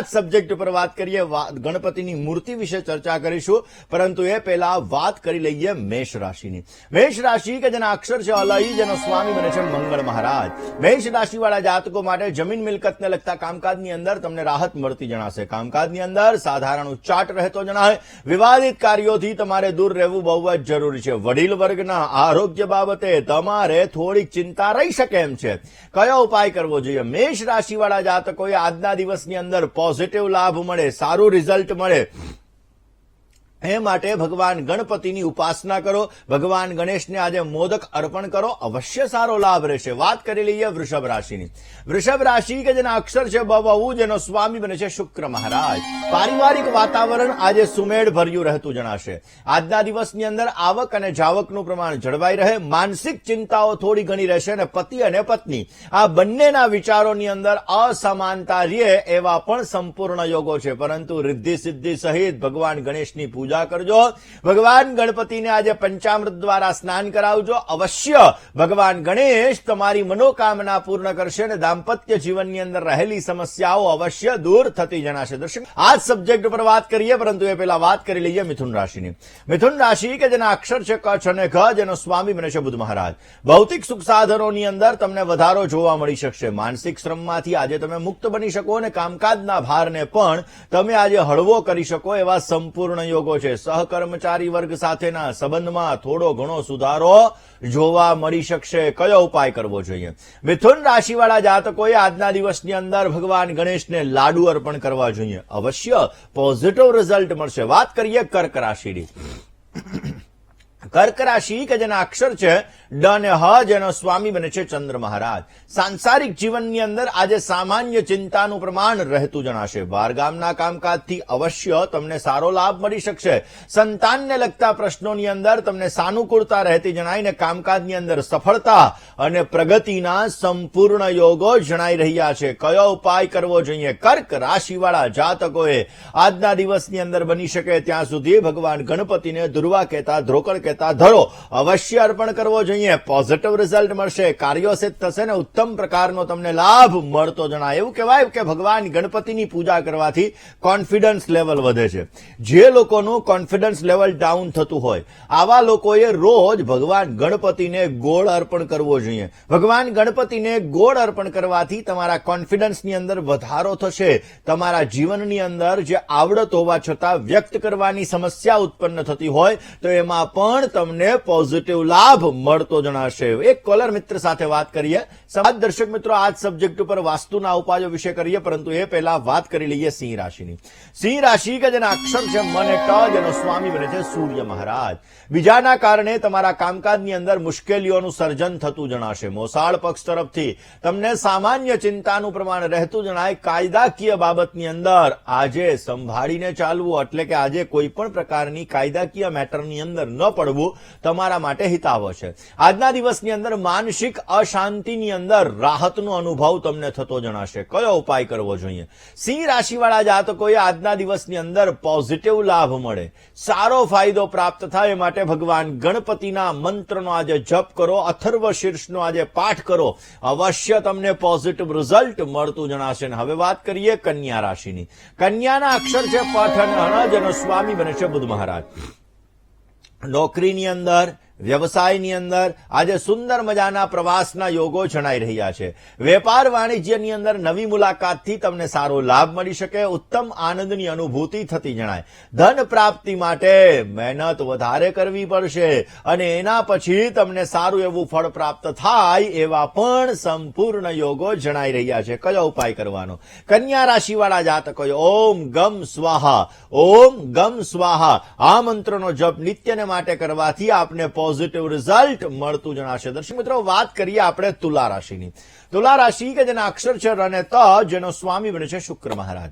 જ સબ્જેક્ટ ઉપર વાત કરીએ ગણપતિની મૂર્તિ વિશે ચર્ચા કરીશું. પરંતુ એ પહેલા વાત કરી લઈએ મેષ રાશિની. મેષ રાશિ કે જેના અક્ષર છે અલય, જેનો સ્વામી બને છે મંગળ મહારાજ. મેષ રાશિવાળા જાતકો માટે જમીન મિલકતને લગતા કામકાજની અંદર તમને રાહત મળતી જણાશે. કામકાજની અંદર સાધારણ ઉચ્ચાટ રહેતો જણાય. વિવાદિત કાર્યોથી તમારે દૂર રહેવું બહુ જ જરૂરી છે. વડીલ વર્ગના આરોગ્ય બાબતે તમારે થોડીક ચિંતા રહી શકે એમ છે. કયો ઉપાય કરવો જોઈએ? મેષ રાશિવાળા જાતકોએ આજના દિવસની અંદર પોઝિટિવ લાભ મળે સારું રિઝલ્ટ મળે. એ માટે ભગવાન ગણપતિની ઉપાસના કરો. ભગવાન ગણેશને આજે મોદક અર્પણ કરો. અવશ્ય સારો લાભ રહેશે. વાત કરી લઈએ વૃષભ રાશિની. વૃષભ રાશિ કે જેના અક્ષર છે બહુ જેનો સ્વામી બને છે શુક્ર મહારાજ. પારિવારિક વાતાવરણ આજે સુમેળ ભર્યું રહેતું જણાશે. આજના દિવસની અંદર આવક અને જાવકનું પ્રમાણ જળવાઈ રહે. માનસિક ચિંતાઓ થોડી ઘણી રહેશે અને પતિ અને પત્ની આ બંનેના વિચારોની અંદર અસમાનતા રહે એવા પણ સંપૂર્ણ યોગો છે. પરંતુ રિદ્ધિ સિદ્ધિ સહિત ભગવાન ગણેશની પૂજા કરજો. ભગવાન ગણપતિને આજે પંચામૃત દ્વારા સ્નાન કરાવજો. અવશ્ય ભગવાન ગણેશ તમારી મનોકામના પૂર્ણ કરશે અને દાંપત્ય જીવનની અંદર રહેલી સમસ્યાઓ અવશ્ય દૂર થતી જણાશે. દર્શક, આ જ સબ્જેક્ટ ઉપર વાત કરીએ, પરંતુ એ પહેલા વાત કરી લઈએ મિથુન રાશિની. મિથુન રાશિ કે જેના અક્ષર કચ્છ અને ઘ, જેનો સ્વામી બને છે બુધ મહારાજ. ભૌતિક સુખ સાધનોની અંદર તમને વધારો જોવા મળી શકશે. માનસિક શ્રમમાંથી આજે તમે મુક્ત બની શકો અને કામકાજના ભારને પણ તમે આજે હળવો કરી શકો એવા સંપૂર્ણ યોગો છે. સહકર્મચારી વર્ગ સાથેના સંબંધમાં થોડો ઘણો સુધારો જોવા મળી શકશે. કયો ઉપાય કરવો જોઈએ? મિથુન રાશિવાળા જાતકોએ આજના દિવસની અંદર ભગવાન ગણેશને લાડુ અર્પણ કરવા જોઈએ. અવશ્ય પોઝિટિવ રિઝલ્ટ મળશે. વાત કરીએ કર્ક રાશિની. કર્ક કે જેના અક્ષર છે, ડ અને હ, જેનો સ્વામી બને છે ચંદ્ર મહારાજ. સાંસારિક જીવનની અંદર આજે સામાન્ય ચિંતાનું પ્રમાણ રહેતું જણાશે. બહારગામના કામકાજથી અવશ્ય તમને સારો લાભ મળી શકશે. સંતાનને લગતા પ્રશ્નોની અંદર તમને સાનુકૂળતા રહેતી જણાઈને કામકાજની અંદર સફળતા અને પ્રગતિના સંપૂર્ણ યોગો જણાઈ રહ્યા છે. કયો ઉપાય કરવો જોઈએ? કર્ક રાશિવાળા જાતકોએ આજના દિવસની અંદર બની શકે. ત્યાં સુધી ભગવાન ગણપતિને દુર્વા કહેતા ધ્રોકળ કહેતા ધરો. અવશ્ય અર્પણ કરવો જોઈએ. પોઝિટિવ રિઝલ્ટ મળશે. કાર્યો સિદ્ધ થશે ને ઉત્તમ પ્રકારનો તમને લાભ મળતો જણાય. એવું કહેવાય કે ભગવાન ગણપતિની પૂજા કરવાથી કોન્ફિડન્સ લેવલ વધે છે. જે લોકોનું કોન્ફિડન્સ લેવલ ડાઉન થતું હોય, આવા લોકોએ રોજ ભગવાન ગણપતિને ગોળ અર્પણ કરવો જોઈએ. ભગવાન ગણપતિને ગોળ અર્પણ કરવાથી તમારા કોન્ફિડન્સની અંદર વધારો થશે. તમારા જીવનની અંદર જે આવડત હોવા છતાં વ્યક્ત કરવાની સમસ્યા ઉત્પન્ન થતી હોય, તો એમાં પણ તમને પોઝિટિવ લાભ મળતો જણાશે. એક કોલર મિત્ર સાથે વાત કરીએ. સમાજ દર્શક મિત્રો આ સબ્જેક્ટ ઉપર વાસ્તુના ઉપાયો વિશે કરીએ, પરંતુ એ પહેલા વાત કરી લઈએ સિંહ રાશિની. સિંહ રાશિ કે જેના અક્ષર છે મન ટ, જેનો સ્વામી બને છે સૂર્ય મહારાજ. બીજાના કારણે તમારા કામકાજની અંદર મુશ્કેલીઓનું સર્જન થતું જણાશે. મોસાળ પક્ષ તરફથી તમને સામાન્ય ચિંતાનું પ્રમાણ રહેતું જણાય. કાયદાકીય બાબતની અંદર આજે સંભાળીને ચાલવું, એટલે કે આજે કોઈ પણ પ્રકારની કાયદાકીય મેટરની અંદર ન પડવું તમારા માટે હિતાવહ છે. આજના દિવસની અંદર માનસિક અશાંતિની અંદર રાહતનો અનુભવ તમને થતો જણાશે. કયો ઉપાય કરવો જોઈએ? સિંહ રાશિવાળા જાતકોએ આજના દિવસની અંદર પોઝિટિવ લાભ મળે. સારો ફાયદો પ્રાપ્ત થાય માટે ભગવાન ગણપતિના મંત્રનો આજે જપ કરો, અથર્વ શીર્ષનો આજે પાઠ કરો. અવશ્ય તમને પોઝિટિવ રિઝલ્ટ મળતું જણાશે. હવે વાત કરીએ કન્યા રાશિની. કન્યાના અક્ષર છે પઠ અને જેનો સ્વામી બને છે બુધ મહારાજ. નોકરીની અંદર વ્યવસાયની અંદર આજે સુંદર મજાના પ્રવાસના યોગો જણાઈ રહ્યા છે. વેપાર વાણિજ્યની અંદર નવી મુલાકાતથી તમને સારો લાભ મળી શકે, ઉત્તમ આનંદની અનુભૂતિ થતી જણાય. ધન પ્રાપ્તિ માટે મહેનત વધારે કરવી પડશે અને એના પછી તમને સારું એવું ફળ પ્રાપ્ત થાય એવા પણ સંપૂર્ણ યોગો જણાઈ રહ્યા છે. કયો ઉપાય કરવાનો? કન્યા રાશિવાળા જાતકોએ ઓમ ગમ સ્વાહા, ઓમ ગમ સ્વાહા આ મંત્રનો જપ નિત્યને માટે કરવાથી આપને પોઝિટિવ રિઝલ્ટ મળતું જણાશે. દર્શક મિત્રો, વાત કરીએ આપણે તુલા રાશિની. તુલા રાશિ કે જેના અક્ષર છે રને ત જેનો સ્વામી બને છે શુક્ર મહારાજ.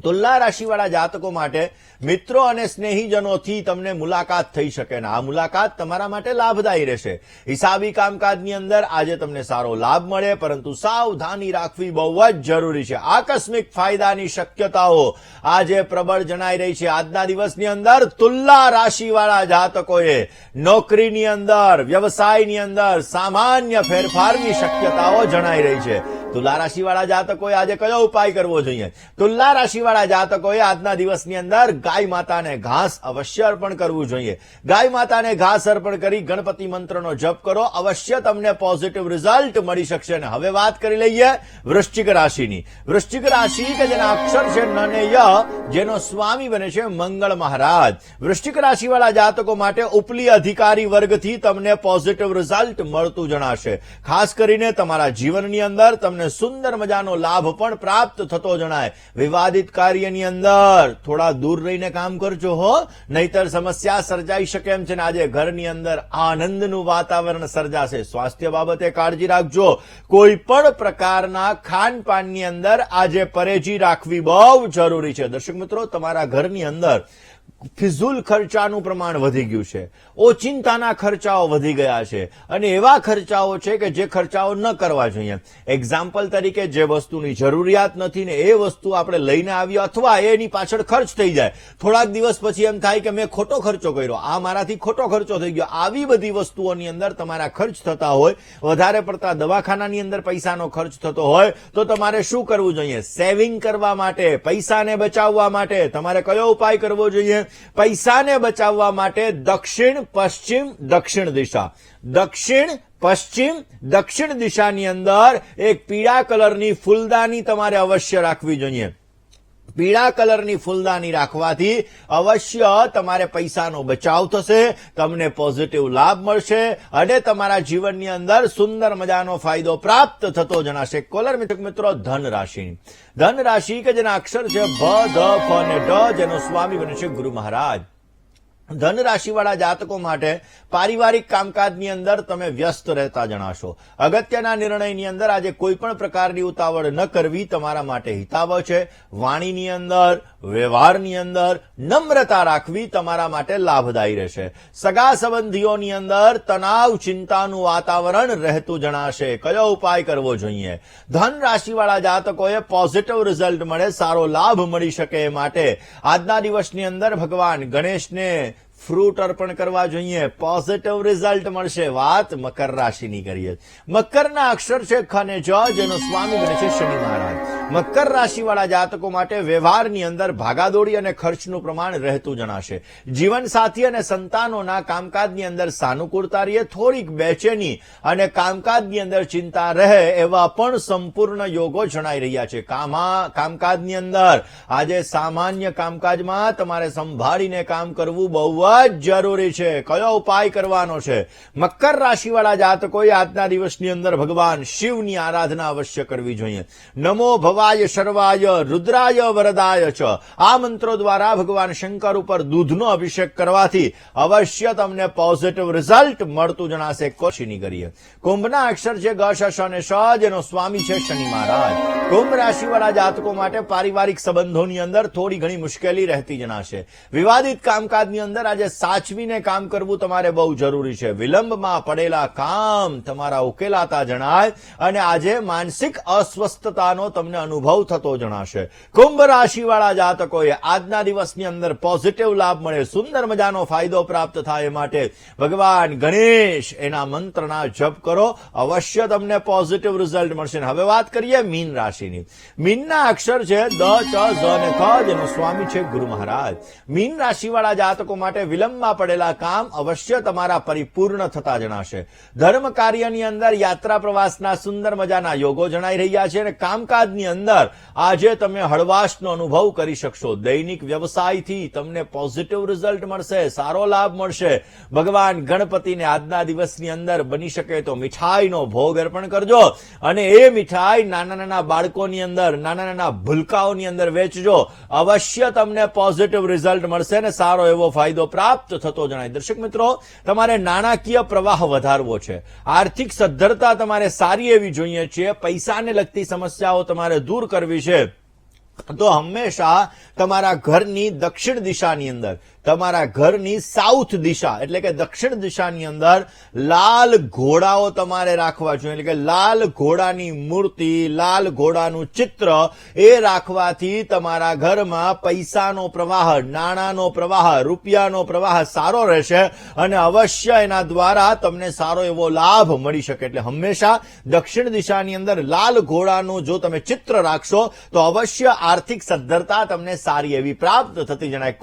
તુલા રાશિવાળા જાતકો માટે મિત્રો અને સ્નેહીજનોથી તમને મુલાકાત થઈ શકે ને આ મુલાકાત તમારા માટે લાભદાયી રહેશે. હિસાબી કામકાજની અંદર આજે તમને સારો લાભ મળે, પરંતુ સાવધાની રાખવી બહુ જ જરૂરી છે. આકસ્મિક ફાયદાની શક્યતાઓ આજે પ્રબળ જણાઈ રહી છે. આજના દિવસની અંદર તુલા રાશિવાળા જાતકોએ નોકરીની અંદર, વ્યવસાયની અંદર સામાન્ય ફેરફારની શક્યતાઓ જણાઈ રહી છે. તુલા રાશિવાળા જાતકોએ આજે કયો ઉપાય કરવો જોઈએ? તુલા રાશિવાળા જાતકોએ આજના દિવસની અંદર ગાય માતાને ઘાસ અવશ્ય અર્પણ કરવું જોઈએ. ગાય માતાને ઘાસ અર્પણ કરી ગણપતિ મંત્રનો જપ કરો. અવશ્ય તમને પોઝિટિવ રિઝલ્ટ મળી શકશે. અને હવે વાત કરી લઈએ વૃશ્ચિક રાશિની. વૃશ્ચિક રાશિ કે જેના અક્ષર છે ન જેનો સ્વામી બને છે મંગળ મહારાજ. વૃશ્ચિક રાશિવાળા જાતકો માટે ઉપલી અધિકારી વર્ગથી તમને પોઝિટિવ રિઝલ્ટ મળતું જણાશે. ખાસ કરીને તમારા જીવનની અંદર તમને સુંદર મજાનો લાભ પણ પ્રાપ્ત થતો જણાય. વિવાદિત કાર્યની અંદર. થોડા દૂર રહીને કામ કરજો હો. નહીતર સમસ્યા સર્જાઈ શકે એમ છે ને આજે ઘરની અંદર આનંદનું વાતાવરણ સર્જાશે. સ્વાસ્થ્ય બાબતે કાળજી રાખજો. કોઈ પણ પ્રકારના ખાનપાનની અંદર આજે પરેજી રાખવી બહુ જરૂરી છે. દર્શક મિત્રો, તમારા ઘરની અંદર ફિઝુલ ખર્ચાનું પ્રમાણ વધી ગયું છે. ઓચિંતાના ખર્ચાઓ વધી ગયા છે. અને એવા ખર્ચાઓ છે કે જે ખર્ચાઓ ન કરવા જોઈએ. એક્ઝામ્પલ તરીકે જે વસ્તુની જરૂરિયાત નથી ને એ વસ્તુ આપણે લઈને આવીએ અથવા એની પાછળ ખર્ચ થઈ જાય. થોડાક દિવસ પછી એમ થાય કે મેં ખોટો ખર્ચો કર્યો. આ મારાથી ખોટો ખર્ચો થઈ ગયો. આવી બધી વસ્તુઓની અંદર તમારા ખર્ચ થતા હોય, વધારે પડતા દવાખાનાની અંદર પૈસાનો ખર્ચ થતો હોય, તો તમારે શું કરવું જોઈએ? સેવિંગ કરવા માટે, પૈસાને બચાવવા માટે તમારે કયો ઉપાય કરવો જોઈએ? પૈસાને બચાવવા માટે દક્ષિણ, પશ્ચિમ, દક્ષિણ દિશા. દક્ષિણ, પશ્ચિમ, દક્ષિણ દિશાની અંદર એક પીળા કલરની ફૂલદાની તમારે અવશ્ય રાખવી જોઈએ. પીળા કલરની ફૂલદાની રાખવાથી અવશ્ય તમારે પૈસાનો બચાવ થશે, તમને પોઝિટિવ લાભ મળશે અને તમારા જીવનની અંદર સુંદર મજાનો ફાયદો પ્રાપ્ત થતો જણાશે. કોલર મિત્ર મિત્રો ધન રાશિ ધન રાશિ કે જેના અક્ષર છે ભ, ધ, ફ અને ઢ જેનો સ્વામી બને છે ગુરુ મહારાજ. ધન રાશિવાળા જાતકો માટે પારિવારિક કામકાજની અંદર તમે વ્યસ્ત રહેતા જણાશો. અગત્યના નિર્ણયની અંદર આજે કોઈ પણ પ્રકારની ઉતાવળ ન કરવી તમારા માટે હિતાવહ છે. વાણીની અંદર વ્યવહારની અંદર નમ્રતા રાખવી તમારા માટે લાભદાયી રહેશે. સગા સંબંધીઓની અંદર તણાવ, ચિંતાનું વાતાવરણ રહેતું જણાશે. કયો ઉપાય કરવો જોઈએ? ધન રાશિવાળા જાતકોએ પોઝિટિવ રિઝલ્ટ મળે, સારો લાભ મળી શકે એ માટે. આજના દિવસની અંદર ભગવાન ગણેશને ફ્રૂટ અર્પણ કરવા જોઈએ. પોઝિટિવ રિઝલ્ટ મળશે. વાત મકર રાશિની કરીએ. મકરના અક્ષર છે ખ અને જ જેનો સ્વામી બને છે શનિ મહારાજ. મકર રાશિવાળા જાતકો માટે વ્યવહારની અંદર ભાગાદોડી અને ખર્ચનું પ્રમાણ રહેતું જણાશે. જીવનસાથી અને સંતાનોના કામકાજની અંદર સાનુકૂળતા રહે થોડીક બેચેની અને કામકાજની અંદર ચિંતા રહે એવા પણ સંપૂર્ણ યોગો જણાઈ રહ્યા છે. કામા, કામકાજની અંદર આજે સામાન્ય કામકાજમાં તમારે સંભાળીને કામ કરવું બહુ જ જરૂરી છે. કયો ઉપાય કરવાનો છે? મકર રાશિવાળા જાતકોએ આજના દિવસની અંદર ભગવાન શિવની આરાધના અવશ્ય કરવી જોઈએ. નમો ભવાય શર્વાય રુદ્રાય વરદાય ચ આ મંત્રો દ્વારા ભગવાન શંકર ઉપર દૂધનો અભિષેક કરવાથી અવશ્ય તમને પોઝિટિવ રિઝલ્ટ મળતું જણાશે. કોશીની કરીએ કુંભના અક્ષર છે ગ, શ અને શ જેનો સ્વામી છે શનિ મહારાજ. કુંભ રાશિવાળા જાતકો માટે પારિવારિક સંબંધોની અંદર થોડી ઘણી મુશ્કેલી રહેતી જણાશે. વિવાદિત કામકાજની અંદર આજે સાચવીને કામ કરવું તમારે બહુ જરૂરી છે. વિલંબમાં પડેલા કામ તમારા ઉકેલાતા જણાય અને આજે માનસિક અસ્વસ્થતાનો તમને અનુભવ થતો જણાશે. કુંભ રાશિવાળા જાતકોએ આજના દિવસની અંદર પોઝિટિવ લાભ મળે, સુંદર મજાનો ફાયદો પ્રાપ્ત થાય માટે ભગવાન ગણેશ એના મંત્રના જપ કરો. અવશ્ય તમને પોઝિટિવ રિઝલ્ટ મળશે. હવે વાત કરીએ મીન રાશિની. મીનના અક્ષર છે દ, ચ, ઝ અને ખ, જેનો સ્વામી છે ગુરુ મહારાજ. મીન રાશિવાળા જાતકો માટે વિલંબમાં પડેલા કામ અવશ્ય તમારા પરિપૂર્ણ થતા જણાશે. ધર્મ કાર્યની અંદર યાત્રા પ્રવાસના સુંદર મજાના યોગો જણાઈ રહ્યા છે અને કામકાજની અંદર આજે તમે હળવાશનો અનુભવ કરી શકશો. દૈનિક વ્યવસાયથી તમને પોઝિટિવ રિઝલ્ટ મળશે, સારો લાભ મળશે. ભગવાન ગણપતિને આજના દિવસની અંદર બની શકે તો મીઠાઈનો ભોગ અર્પણ કરજો અને એ મીઠાઈ નાના નાના બાળકોની અંદર, નાના નાના ભૂલકાઓની અંદર વેચજો. અવશ્ય તમને પોઝિટિવ રિઝલ્ટ મળશે ને સારો એવો ફાયદો પ્રાપ્ત થતો જણાય. દર્શક મિત્રો, તમારે નાણાકીય પ્રવાહ વધારવો છે. આર્થિક સદ્ધરતા તમારે સારી એવી જોઈએ છે. પૈસાને લગતી સમસ્યાઓ તમારે દૂર કરવી છે. તો હંમેશા તમારા ઘરની દક્ષિણ દિશાની અંદર તમારા ઘરની સાઉથ દિશા, એટલે કે દક્ષિણ દિશાની અંદર લાલ ઘોડાઓ તમારે રાખવા જોઈએ. એટલે કે લાલ ઘોડાની મૂર્તિ, લાલ ઘોડાનું ચિત્ર, એ રાખવાથી તમારા ઘરમાં પૈસાનો પ્રવાહ, નાણાંનો પ્રવાહ, રૂપિયાનો પ્રવાહ સારો રહેશે અને અવશ્ય એના દ્વારા તમને સારો એવો લાભ મળી શકે. એટલે હંમેશા દક્ષિણ દિશાની અંદર લાલ ઘોડાનું જો તમે ચિત્ર રાખશો, તો અવશ્ય આર્થિક સદ્ધરતા તમને સારી એવી પ્રાપ્ત થતી જણાય.